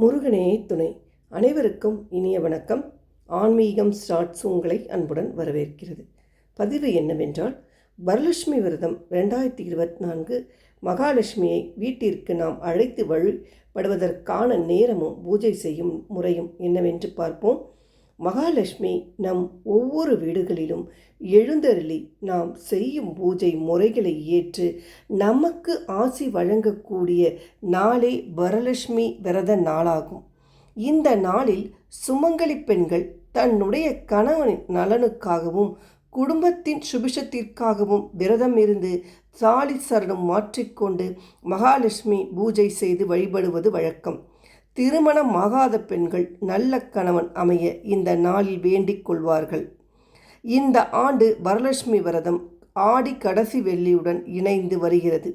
முருகனே துணை. அனைவருக்கும் இனிய வணக்கம். ஆன்மீகம் ஸ்டார்ட்ஸ் உங்களை அன்புடன் வரவேற்கிறது. பதிவு என்னவென்றால் வரலட்சுமி விரதம் ரெண்டாயிரத்தி இருபத்தி நான்கு மகாலட்சுமியை வீட்டிற்கு நாம் அழைத்து வழிபடுவதற்கான நேரமும் பூஜை செய்யும் முறையும் என்னவென்று பார்ப்போம். மகாலட்சுமி நம் ஒவ்வொரு வீடுகளிலும் எழுந்தருளி நாம் செய்யும் பூஜை முறைகளை ஏற்று நமக்கு ஆசி வழங்கக்கூடிய நாளே வரலட்சுமி விரத நாளாகும். இந்த நாளில் சுமங்கலி பெண்கள் தன்னுடைய கணவனின் நலனுக்காகவும் குடும்பத்தின் சுபிஷத்திற்காகவும் விரதம் இருந்து சாலி சரணம் மாற்றிக்கொண்டு மகாலட்சுமி பூஜை செய்து வழிபடுவது வழக்கம். திருமணமாகாத பெண்கள் நல்ல கணவன் அமைய இந்த நாளில் வேண்டிக் கொள்வார்கள். இந்த ஆண்டு வரலட்சுமி விரதம் ஆடி கடைசி வெள்ளியுடன் இணைந்து வருகிறது.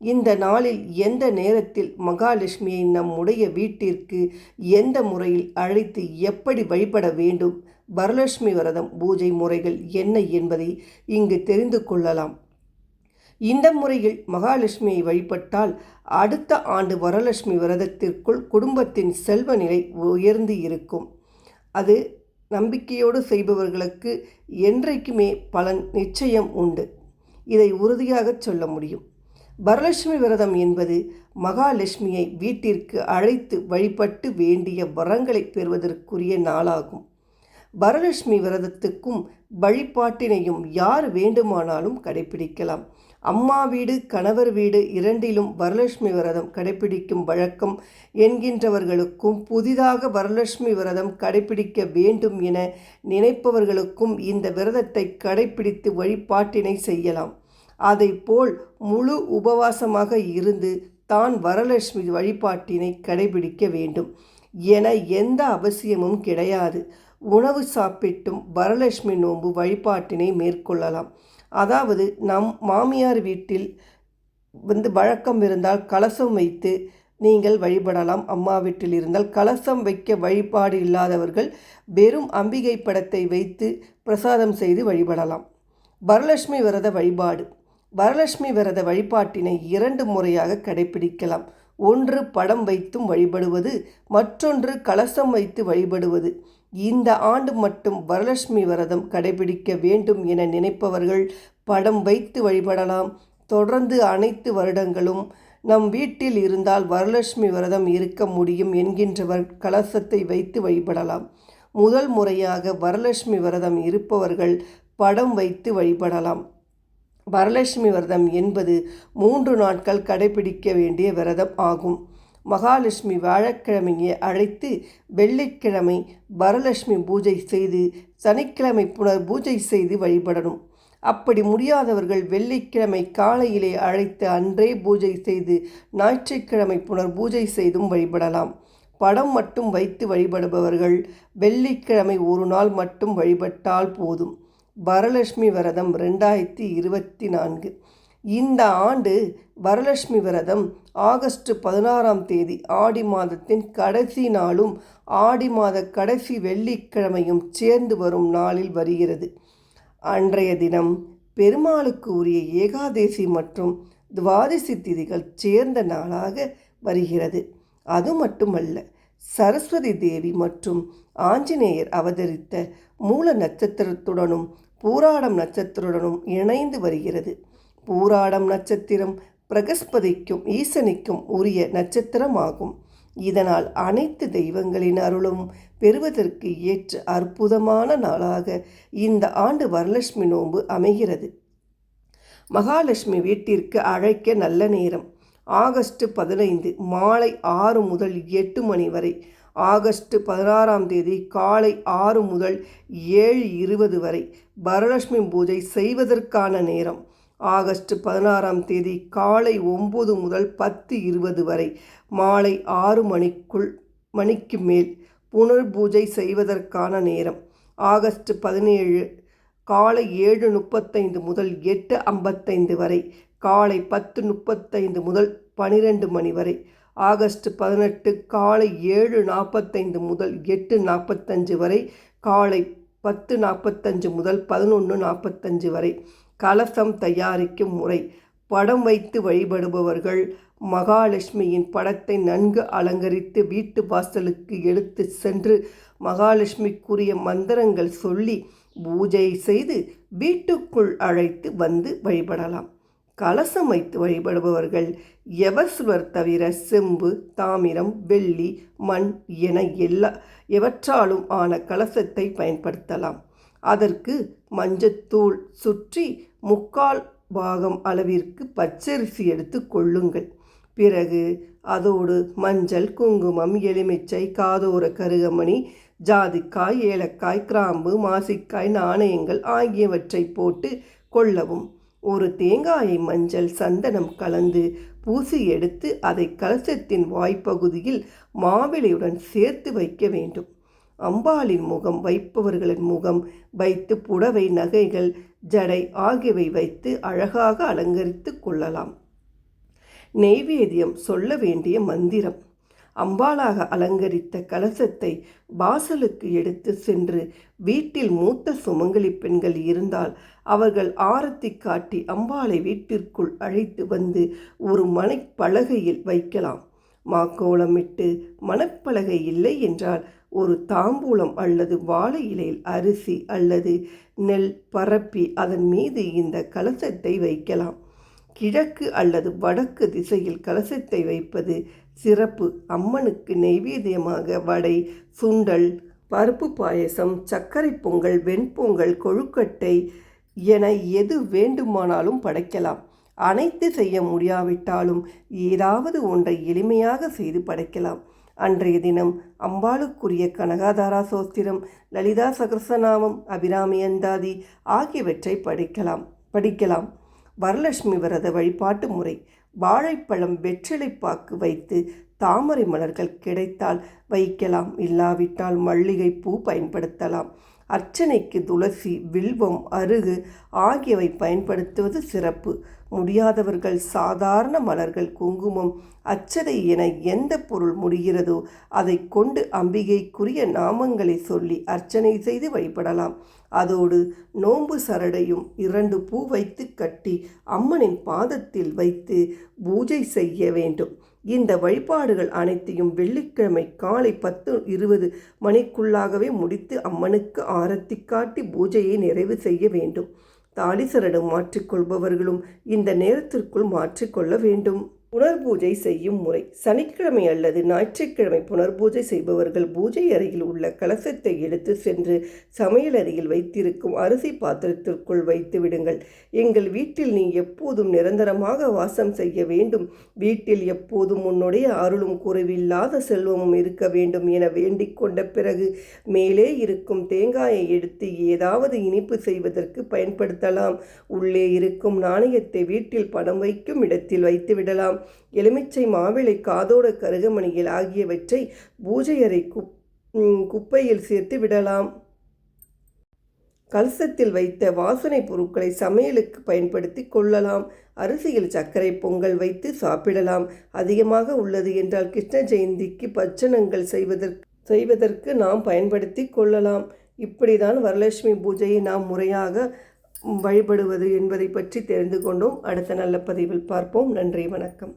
இந்த நாளில் எந்த நேரத்தில் மகாலட்சுமியை நம்முடைய வீட்டிற்கு எந்த முறையில் அழைத்து எப்படி வழிபட வேண்டும்? வரலட்சுமி விரதம் பூஜை முறைகள் என்ன என்பதை இங்கு தெரிந்து கொள்ளலாம். இந்த முறையில் மகாலட்சுமியை வழிபட்டால் அடுத்த ஆண்டு வரலட்சுமி விரதத்திற்குள் குடும்பத்தின் செல்வ நிலை உயர்ந்து இருக்கும். அது நம்பிக்கையோடு செய்பவர்களுக்கு என்றைக்குமே பலன் நிச்சயம் உண்டு. இதை உறுதியாக சொல்ல முடியும். வரலட்சுமி விரதம் என்பது மகாலட்சுமியை வீட்டிற்கு அழைத்து வழிபட்டு வேண்டிய வரங்களை பெறுவதற்குரிய நாளாகும். வரலட்சுமி விரதத்துக்கும் வழிபாட்டினையும் யார் வேண்டுமானாலும் கடைபிடிக்கலாம் அம்மா வீடு கணவர் வீடு இரண்டிலும் வரலட்சுமி விரதம் கடைபிடிக்கும் வழக்கம் என்கின்றவர்களுக்கும் புதிதாக வரலட்சுமி விரதம் கடைபிடிக்க வேண்டும் என நினைப்பவர்களுக்கும் இந்த விரதத்தை கடைபிடித்து வழிபாட்டினை செய்யலாம். அதைப்போல் முழு உபவாசமாக இருந்து தான் வரலட்சுமி வழிபாட்டினை கடைபிடிக்க வேண்டும். என எந்த அவசியமும் கிடையாது. உணவு சாப்பிட்டும் வரலட்சுமி நோன்பு வழிபாட்டினை மேற்கொள்ளலாம். அதாவது நம் மாமியார் வீட்டில் வந்து வழக்கம் இருந்தால் கலசம் வைத்து நீங்கள் வழிபடலாம். அம்மா வீட்டில் இருந்தால் கலசம் வைக்க வழிபாடு இல்லாதவர்கள் வெறும் அம்பிகை படத்தை வைத்து பிரசாதம் செய்து வழிபடலாம். வரலட்சுமி விரத வழிபாடு. வரலட்சுமி விரத வழிபாட்டினை இரண்டு முறையாக கடைபிடிக்கலாம் ஒன்று படம் வைத்தும் வழிபடுவது மற்றொன்று கலசம் வைத்து வழிபடுவது. இந்த ஆண்டு மட்டும் வரலட்சுமி விரதம் கடைபிடிக்க வேண்டும் என நினைப்பவர்கள் படம் வைத்து வழிபடலாம். தொடர்ந்து அனைத்து வருடங்களும் நம் வீட்டில் இருந்தால் வரலட்சுமி விரதம் இருக்க முடியும் என்கின்றவர் கலசத்தை வைத்து வழிபடலாம். முதல் முறையாக வரலட்சுமி விரதம் இருப்பவர்கள் படம் வைத்து வழிபடலாம். வரலட்சுமி விரதம் என்பது மூன்று நாட்கள் கடைபிடிக்க வேண்டிய விரதம் ஆகும். மகாலட்சுமி வியாழக்கிழமையை அழைத்து வெள்ளிக்கிழமை வரலட்சுமி பூஜை செய்து சனிக்கிழமை புனர் பூஜை செய்து வழிபடணும். அப்படி முடியாதவர்கள் வெள்ளிக்கிழமை காலையிலே அழைத்து அன்றே பூஜை செய்து ஞாயிற்றுக்கிழமை புனர் பூஜை செய்தும் வழிபடலாம். படம் மட்டும் வைத்து வழிபடுபவர்கள் வெள்ளிக்கிழமை ஒரு நாள் மட்டும் வழிபட்டால் போதும். வரலட்சுமி விரதம் ரெண்டாயிரத்தி இருபத்தி நான்கு. இந்த ஆண்டு வரலட்சுமி விரதம் ஆகஸ்ட் பதினாறாம் தேதி ஆடி மாதத்தின் கடைசி நாளும் ஆடி மாத கடைசி வெள்ளிக்கிழமையும் சேர்ந்து வரும் நாளில் வருகிறது. அன்றைய தினம் பெருமாளுக்கு உரிய ஏகாதேசி மற்றும் துவாதசி திதிகள் சேர்ந்த நாளாக வருகிறது. அது மட்டுமல்ல சரஸ்வதி தேவி மற்றும் ஆஞ்சநேயர் அவதரித்த மூல நட்சத்திரத்துடனும் பூராடம் நட்சத்திரத்துடனும் இணைந்து வருகிறது. பூராடம் நட்சத்திரம் பிரகஸ்பதிக்கும் ஈசனிக்கும் உரிய நட்சத்திரமாகும். இதனால் அனைத்து தெய்வங்களின் அருளும் பெறுவதற்கு ஏற்ற அற்புதமான நாளாக இந்த ஆண்டு வரலட்சுமி நோன்பு அமைகிறது. மகாலட்சுமி வீட்டிற்கு அழைக்க நல்ல நேரம். ஆகஸ்ட் பதினைந்து மாலை ஆறு முதல் எட்டு மணி வரை. ஆகஸ்ட் பதினாறாம் தேதி காலை ஆறு முதல் ஏழு இருபது வரை. வரலட்சுமி பூஜை செய்வதற்கான நேரம். ஆகஸ்ட் பதினாறாம் தேதி காலை ஒம்பது முதல் பத்து இருபது வரை மாலை ஆறு மணிக்குள் மணிக்கு மேல் புனர் பூஜை செய்வதற்கான நேரம். ஆகஸ்ட் பதினேழு காலை ஏழு முப்பத்தைந்து முதல் எட்டு ஐம்பத்தைந்து வரை காலை பத்து முப்பத்தைந்து முதல் பனிரெண்டு மணி வரை. ஆகஸ்ட் பதினெட்டு காலை ஏழு நாற்பத்தைந்து முதல் எட்டு நாற்பத்தஞ்சு வரை காலை பத்து நாற்பத்தஞ்சு முதல் பதினொன்று நாற்பத்தஞ்சு வரை. கலசம் தயாரிக்கும் முறை. படம் வைத்து வழிபடுபவர்கள் மகாலட்சுமியின் படத்தை நன்கு அலங்கரித்து வீட்டு வாசலுக்கு எடுத்து சென்று மகாலட்சுமிக்குரிய மந்திரங்கள் சொல்லி பூஜை செய்து வீட்டுக்குள் அழைத்து வந்து வழிபடலாம். கலசம் வைத்து வழிபடுபவர்கள் எவசுவர் தவிர செம்பு தாமிரம் வெள்ளி மண் என எல்லா எவற்றாலும் ஆன கலசத்தை பயன்படுத்தலாம். அதற்கு மஞ்சத்தூள் சுற்றி முக்கால் பாகம் அளவிற்கு பச்சரிசி எடுத்து கொள்ளுங்கள். பிறகு அதோடு மஞ்சள் குங்குமம் எலுமிச்சை காதோர கருகமணி ஜாதிக்காய் ஏலக்காய் கிராம்பு மாசிக்காய் நாணயங்கள் ஆகியவற்றை போட்டு கொள்ளவும். ஒரு தேங்காயை மஞ்சள் சந்தனம் கலந்து பூசி எடுத்து அதை கலசத்தின் வாய்ப்பகுதியில் மாவிளையுடன் சேர்த்து வைக்க வேண்டும். அம்பாளின் முகம் வைப்பவர்களின் முகம் வைத்து புடவை நகைகள் ஜடை ஆகியவை வைத்து அழகாக அலங்கரித்து கொள்ளலாம். நெய்வேத்தியம் சொல்ல வேண்டிய மந்திரம். அம்பாளாக அலங்கரித்த கலசத்தை வாசலுக்கு எடுத்து சென்று வீட்டில் மூத்த சுமங்கலி பெண்கள் இருந்தால் அவர்கள் ஆரத்தி காட்டி அம்பாளை வீட்டிற்குள் அழைத்து வந்து ஒரு மனைப்பலகையில் வைக்கலாம். மாக்கோளமிட்டு மணப்பலகை இல்லை என்றால் ஒரு தாம்பூலம் அல்லது வாழை இலையில் அரிசி அல்லது நெல் பரப்பி அதன் மீது இந்த கலசத்தை வைக்கலாம். கிழக்கு அல்லது வடக்கு திசையில் கலசத்தை வைப்பது சிறப்பு. அம்மனுக்கு நெய்வேத்தியமாக வடை சுண்டல் பருப்பு பாயசம் சர்க்கரை பொங்கல் வெண்பொங்கல் கொழுக்கட்டை என எது வேண்டுமானாலும் படைக்கலாம். அனைத்து செய்ய முடியாவிட்டாலும் ஏதாவது ஒன்றை எளிமையாக செய்து படைக்கலாம். அன்றைய தினம் அம்பாளுக்குரிய கனகாதாரா சோஸ்திரம் லலிதா சகசநாமம் அபிராமி அந்தாதி ஆகியவற்றை படிக்கலாம். படிக்கலாம். வரலட்சுமி விரத வழிபாட்டு முறை. வாழைப்பழம் வெற்றிலைப்பாக்கு வைத்து தாமரை மலர்கள் கிடைத்தால் வைக்கலாம். இல்லாவிட்டால் மல்லிகை பூ பயன்படுத்தலாம். அர்ச்சனைக்கு துளசி வில்வம் அருகு ஆகியவை பயன்படுத்துவது சிறப்பு. முடியாதவர்கள் சாதாரண மலர்கள் குங்குமம் அச்சதை என எந்த பொருள் முடிகிறதோ அதை கொண்டு அம்பிகைக்குரிய நாமங்களை சொல்லி அர்ச்சனை செய்து வழிபடலாம். அதோடு நோன்பு சரடையும் இரண்டு பூ வைத்து கட்டி அம்மனின் பாதத்தில் வைத்து பூஜை செய்ய வேண்டும். இந்த வழிபாடுகள் அனைத்தையும் வெள்ளிக்கிழமை காலை பத்து இருபது மணிக்குள்ளாகவே முடித்து அம்மனுக்கு ஆரத்தி காட்டி பூஜையை நிறைவு செய்ய வேண்டும். தாலி மாற்றிக்கொள்பவர்களும் இந்த நேரத்திற்குள் மாற்றிக்கொள்ள வேண்டும். புனர்பூஜை செய்யும் முறை. சனிக்கிழமை அல்லது ஞாயிற்றுக்கிழமை புனர்பூஜை செய்பவர்கள் பூஜை அறையில் உள்ள கலசத்தை எடுத்து சென்று சமையல் அறையில் வைத்திருக்கும் அரிசி பாத்திரத்திற்குள் வைத்து விடுங்கள். எங்கள் வீட்டில் நீ எப்போதும் நிரந்தரமாக வாசம் செய்ய வேண்டும். வீட்டில் எப்போதும் உன்னுடைய அருளும் குறைவில்லாத செல்வமும் இருக்க வேண்டும் என வேண்டிக் கொண்ட பிறகு மேலே இருக்கும் தேங்காயை எடுத்து ஏதாவது இனிப்பு செய்வதற்கு பயன்படுத்தலாம். உள்ளே இருக்கும் நாணயத்தை வீட்டில் பணம் வைக்கும் இடத்தில் வைத்து விடலாம். எலுமிச்சை மாவிளை காதோட கருகமணியில் ஆகியவற்றை பூஜை அறை குப் குப்பையில் சேர்த்து விடலாம். கலசத்தில் வைத்த வாசனை பொருட்களை சமையலுக்கு பயன்படுத்தி கொள்ளலாம். அரிசியில் சர்க்கரை பொங்கல் வைத்து சாப்பிடலாம். அதிகமாக உள்ளது என்றால் கிருஷ்ண ஜெயந்திக்கு பச்சனங்கள் செய்வதற்கு செய்வதற்கு நாம் பயன்படுத்தி கொள்ளலாம். இப்படிதான் வரலட்சுமி பூஜையை நாம் முறையாக வழிபடுவது என்பதை பற்றி தெரிந்து கொண்டோம். அடுத்த நல்ல பதிவில் பார்ப்போம். நன்றி வணக்கம்.